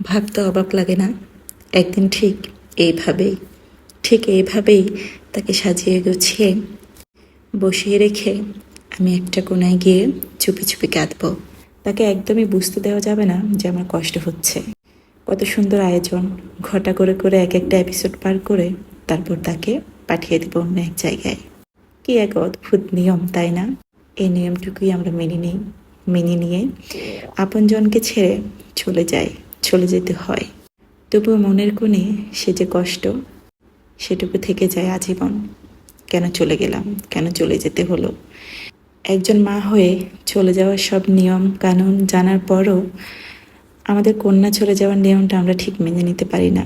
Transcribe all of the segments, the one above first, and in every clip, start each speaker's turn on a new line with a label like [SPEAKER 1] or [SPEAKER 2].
[SPEAKER 1] ভাবতে অবাক লাগে না? একদিন ঠিক এইভাবেই ঠিক এইভাবেই তাকে সাজিয়ে গুছিয়ে বসিয়ে রেখে আমি একটা কোনায় গিয়ে চুপি চুপি কাঁদবো। তাকে একদমই বুঝতে দেওয়া যাবে না যে আমার কষ্ট হচ্ছে। কত সুন্দর আয়োজন, ঘটা করে করে এক একটা এপিসোড পার করে তারপর তাকে পাঠিয়ে দেবো অন্য এক জায়গায়। কি এক অদ্ভুত নিয়ম, তাই না? এই নিয়মটুকুই আমরা মেনে নিই, মেনে নিয়ে আপনজনকে ছেড়ে চলে যাই। চলে যেতে হয়। তবুও মনের কোণে সে যে কষ্ট, সেটুকু থেকে যায় আজীবন। কেন চলে গেলাম? কেন চলে যেতে হলো? একজন মা হয়ে চলে যাওয়ার সব নিয়ম, কানুন জানার পরও আমাদের কন্যা চলে যাওয়ার নিয়মটা আমরা ঠিক মেনে নিতে পারি না।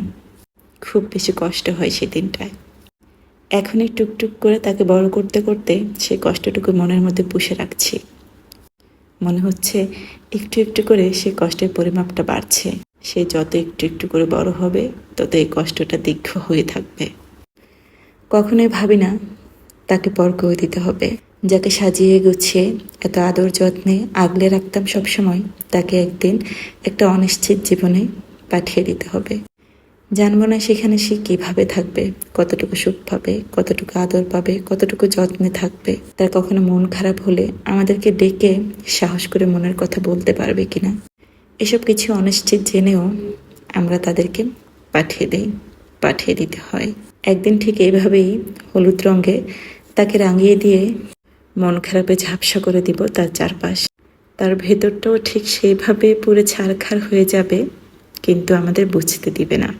[SPEAKER 1] খুব বেশি কষ্ট হয় সেই দিনটায়। এখনই টুকটুক করে তাকে বড় করতে করতে সেই কষ্টটুকু মনের মধ্যে পুষে রাখছি। মনে হচ্ছে একটু একটু করে সেই কষ্টের পরিমাপটা বাড়ছে। সে যত একটু একটু করে বড় হবে তত এই কষ্টটা দীর্ঘ হয়ে থাকবে। কখনোই ভাবি না, তাকে পর করে দিতে হবে। যাকে সাজিয়ে গুছিয়ে এত আদর যত্নে আগলে রাখতাম সবসময়, তাকে একদিন একটা অনিশ্চিত জীবনে পাঠিয়ে দিতে হবে। জানব না সেখানে সে কীভাবে থাকবে, কতটুকু সুখ পাবে, কতটুকু আদর পাবে, কতটুকু যত্নে থাকবে। তার কখনো মন খারাপ হলে আমাদেরকে ডেকে সাহস করে মনের কথা বলতে পারবে কিনা? এসব কিছু অনিশ্চিত জেনেও আমরা তাদেরকে পাঠিয়ে দেই, পাঠিয়ে দিতে হয়। একদিন ঠিক এইভাবেই হলুদ রঙে তাকে রাঙিয়ে দিয়ে মন খারাপে ঝাপসা করে দিব তার চারপাশ। তার ভেতরটাও ঠিক সেইভাবে পুরো ছারখার হয়ে যাবে, কিন্তু আমাদের বুঝতে দিবে না।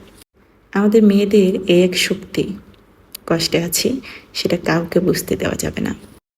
[SPEAKER 1] আমাদের মেয়েদের এই এক শক্তি, কষ্টে আছি, সেটা কাউকে বুঝতে দেওয়া যাবে না।